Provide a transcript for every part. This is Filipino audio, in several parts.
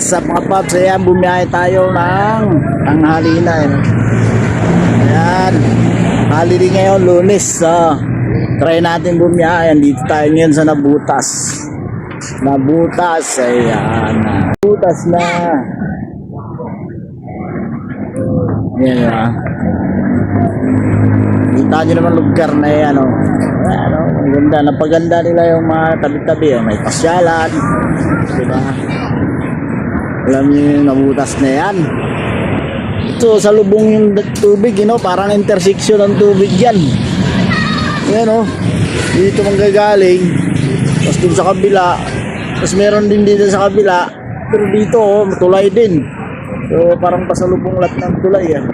What's up mga paps? Ayan, bumiyahe tayo ng tanghali na. Ayan. Holiday ngayon, lunes. So, try natin bumiyahe. Dito tayo ngayon sa Nabutas. Nabutas. Ayan. Nabutas na. Ayan ah. Kita nyo naman lugar na yan. Oh. Ayan, oh. Ang ganda. Napaganda nila yung mga tabi-tabi. Oh. May pasyalan. Diba? Alam niyo yung nabutas na yan. Ito, sa lubong yung tubig, you know, parang intersection ng tubig yan. Ayan o. Dito manggagaling. Tapos dun sa kabila. Tapos meron din dito sa kabila. Pero dito, oh, tulay din. So, parang pasalubong lahat ng tulay, ah.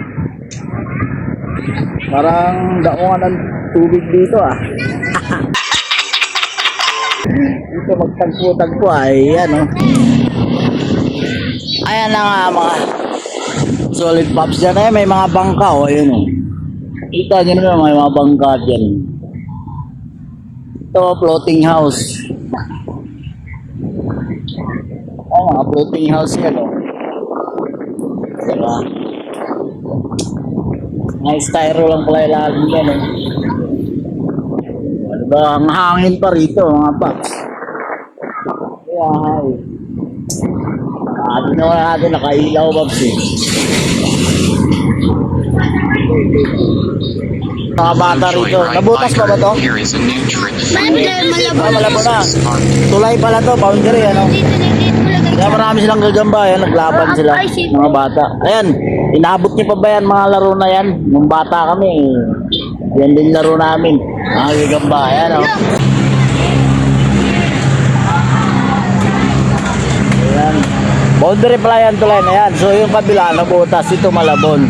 Parang daungan ng tubig dito, ah. dito magtagpo-tagpo, ay, yan, oh. Ayan na nga mga solid pops dyan. Eh, may mga bangka o. Oh, ayun o. Kita nyo naman may mga bangka dyan. Ito, floating house. Oh, mga floating house yan o. Diba? Mga styro lang pala ilalim yan o. Diba? Ang hangin pa rito mga pops. Kaya, na wala natin, nakailaw, Babs eh. Mga bata rito. Nabutas pa ba to? Ah, malabo na. Tulay pala to, boundary, ano? Kaya marami silang gagamba, yan, naglaban sila, mga bata. Ayan, inabot niyo pa ba yan, mga laro na yan? Nung bata kami, eh. yan din laro namin. Mga gagamba, ayan, oh. Ayan. Boundary pala yan tulay na yan. So yung kabila, nabutas. Ito malabon.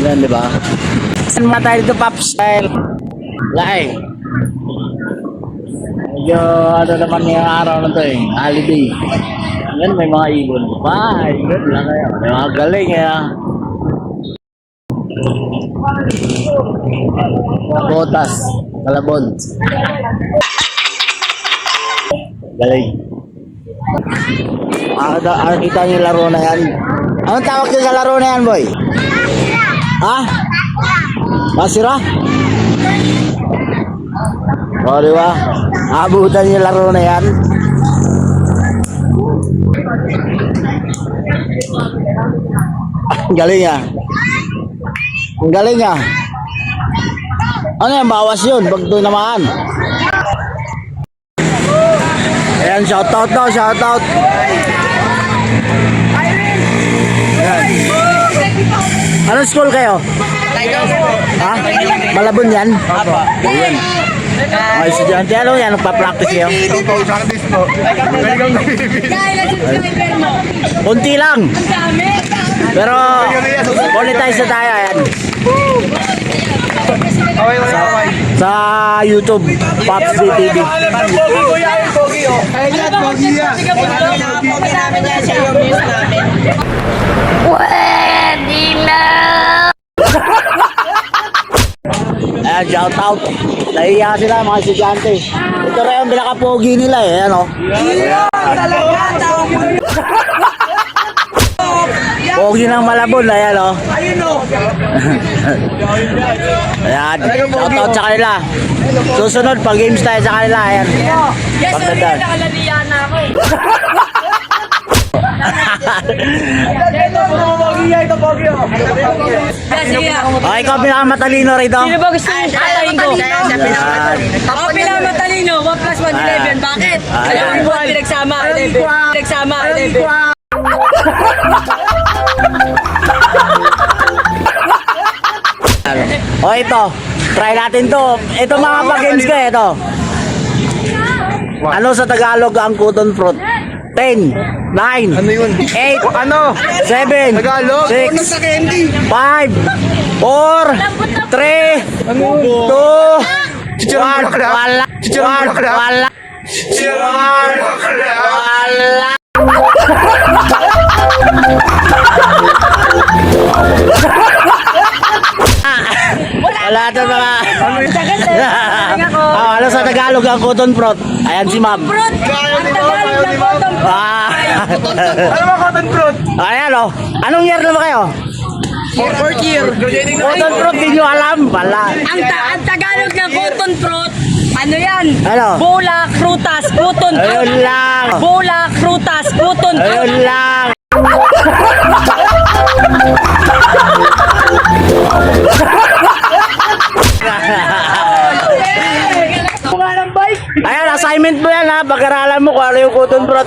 Yan, di ba? Saan mga tayo dito, Paps? Style. Lai. Medyo ano naman yung araw na to eh. Holiday. Yan, may mga ibon. Bye. Good lang kayo. May mga galing eh. Botas, Malabon. Galing. Ah, ah, kita niyo laro na yan. Anong tawag sa laro na yan, boy? Ha? Masira? O, di ba? Abutan niyo laro na yan. Galing ah. Ang galing ah. Ano yan, bawas yun, pag doon naman. Ayan, shoutout daw, shoutout. Ayan. Anong school kayo? Ha? Malabon yan? Apo. Ayan. Mga estudyante, ano yan? Nagpa-practice kayo? Kunti lang. Pero, monetize na tayo. Ayan. Sa YouTube, Pops TV. Pwede na! Ayan, shout out. Nahiya sila mga estudyante. Ito rin yung pinaka-pogi nila eh. Ano? Pogi ng Malabon. Ayan o. Ayan. Shout out sa kanila. Susunod, pag games tayo sa kanila. Ayan. Pagdadaan. Nakalaliyan ako eh. Sige nga. O, ikaw pinakamatalino rito. Sino ba gusto mo patayin ko? Ako pinamatalino, 1 plus 1, 11. Bakit? Alam mo ba, pinagsama, 11. Pinagsama, 11. O, ito. Try natin to. Ito mga pag-games ko. Ito. Ano sa Tagalog ang cotton fruit? 10, 9, ano yun? 8, ano? 7, Tagalog? 6, 5, 4, 3, 2, 1, wala, wala, wala, wala. Wala to mga. Ah, ano sa Tagalog ang cotton prot? Ayan si ma'am. Brot! Ang Tagalog ng bottom fruit. Ah. Ano ba cotton fruit? Ayan oh. Anong year na ba kayo? Fourth year. Na Cotton fruit, di nyo alam. Wala. Ang, ta- ang Tagalog ng cotton fruit, ano yan? Ano? Bola, frutas, cotton Ayun lang. Bola, cotton Ayun lang. Ayan, assignment mo yan ha. Pag-aralan mo kung ano yung cotton prot.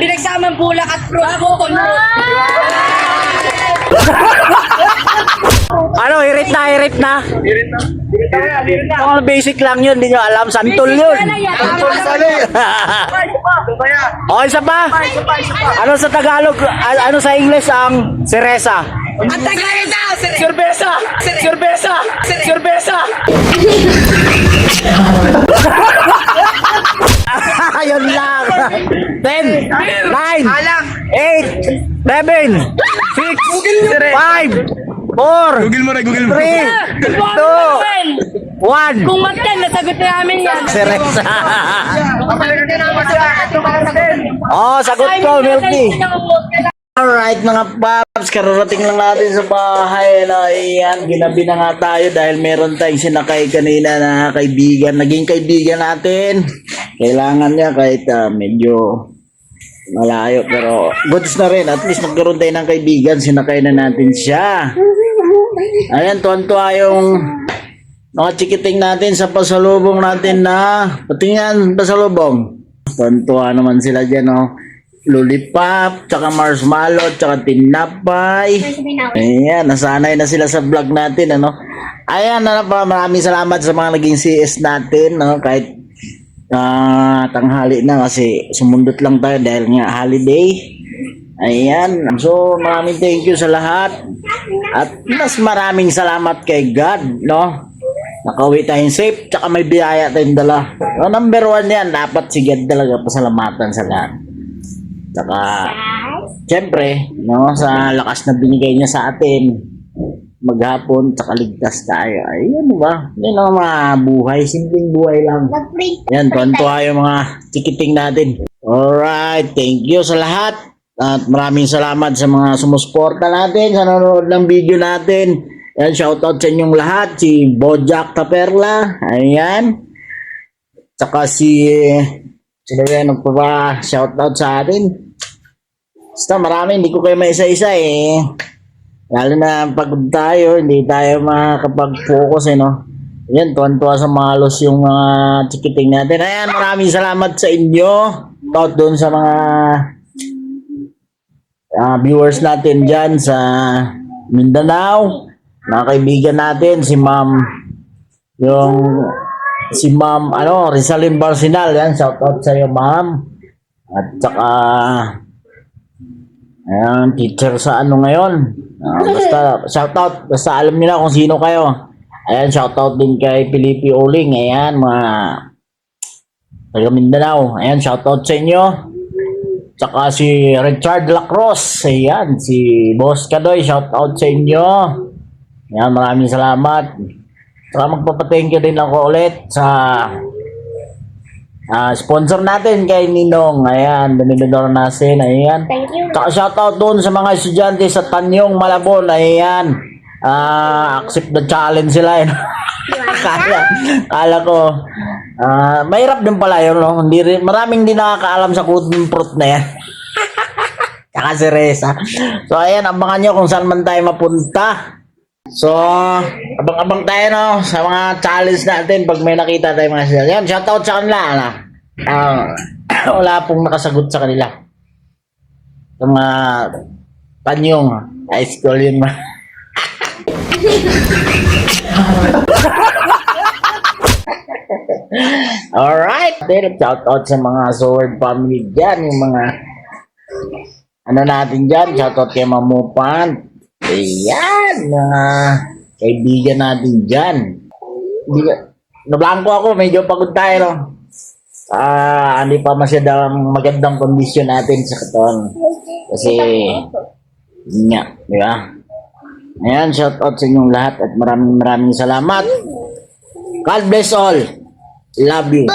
Pinagsamang bulak at fruit, cotton fruit. Ano, hirit na, hirit na. Mga basic lang yun, hindi nyo alam. Santol yun. Santol sali. O, isa pa. Ano sa Tagalog, ano sa English ang seresa? Ang Tagalog daw, sir. Cerveza! Cerveza! Cerveza! Ayun lang. 10, 9, 8, 7, 6, 5, 4, Google mo na, Google mo. 3, 2, 1. Kung mag-10, nasagot na namin yan. Seresa. oh, sagot ko, Milky. Alright mga paps, kararating lang natin sa bahay na iyan, ginabi na nga tayo dahil meron tayong sinakay kanina na kaibigan, naging kaibigan natin. Kailangan niya kahit ah, medyo malayo pero goods na rin, at least nagkaroon tayo ng kaibigan, sinakay na natin siya. Ayan, tuwan-tuwa yung mga chikiting natin sa pasalubong natin na, pati yan, pasalubong. Tuwan-tuwa naman sila dyan, oh lollipop, tsaka marshmallow, tsaka tinapay. Ayan, nasanay na sila sa vlog natin, ano. Ayan, ano pa, maraming salamat sa mga naging CS natin, no, kahit ah, tanghali na kasi sumundot lang tayo dahil nga holiday. Ayan, so maraming thank you sa lahat. At mas maraming salamat kay God, no. Nakauwi tayong safe, tsaka may biyaya tayong dala. No, number one yan, dapat si God talaga pasalamatan sa lahat. Tsaka, siyempre, no, sa lakas na binigay niya sa atin, maghapon, tsaka ligtas tayo. Ayun ba? Yan ang mga buhay, simpleng buhay lang. Yan, tuwan-tuwa yung mga tikiting natin. Alright, thank you sa lahat. At maraming salamat sa mga sumusporta natin, sa nanonood ng video natin. Yan, shoutout sa inyong lahat. Si Bojack Taperla. Ayan. Tsaka si... Sino yan? Nagpapa shoutout sa atin. Basta marami, hindi ko kayo maisa-isa eh. Lalo na pagod tayo, hindi tayo makakapag-focus eh, no? Yan, tuwan-tuwa sa malos yung mga chikiting natin. Ayan, maraming salamat sa inyo. Shout doon sa mga ah, viewers natin dyan sa Mindanao. Mga kaibigan natin, si Ma'am, yung si Ma'am, ano, Rizalin Barsinal. Yan, shout out sa iyo, Ma'am. At saka, Ayan, teacher sa ano ngayon. Ah, basta, shoutout. Basta alam niyo na kung sino kayo. Ayan, shoutout din kay Felipe Uling. Ayan, mga taga Mindanao. Ayan, shoutout sa inyo. Tsaka si Richard Lacrosse. Ayan, si Boss Kadoy. Shoutout sa inyo. Ayan, maraming salamat. Tsaka magpapathank you din ako ulit sa Ah, sponsor natin kay Ninong. Ayan, Dominador nasin. Ayan. Thank you. Tsaka shoutout doon sa mga estudyante sa Tanyong, Malabon. Ayan. Ah, accept the challenge sila. Eh. kala, kala ko. Ah, mahirap din pala yun, no? Hindi rin, maraming din nakakaalam sa cotton fruit na yan. Tsaka si Reza. So, ayan, abangan nyo kung saan man tayo mapunta. So, abang-abang tayo no sa mga challenge natin pag may nakita tayo mga sila. Yan, shoutout sa kanila. Ano? Ah, wala pong nakasagot sa kanila. Sa mga tanyong high school yun ma. Alright. Then, shoutout sa mga sword family dyan. Yung mga ano natin dyan. Shoutout kay Mamupan. Ayan, mga kaibigan natin dyan. Nablangko ako, medyo pagod tayo, no? Ah, hindi pa masyadong magandang kondisyon natin sa katawan. Kasi, nga, di ba? Ayan, shout out sa inyong lahat at maraming maraming salamat. God bless all. Love you.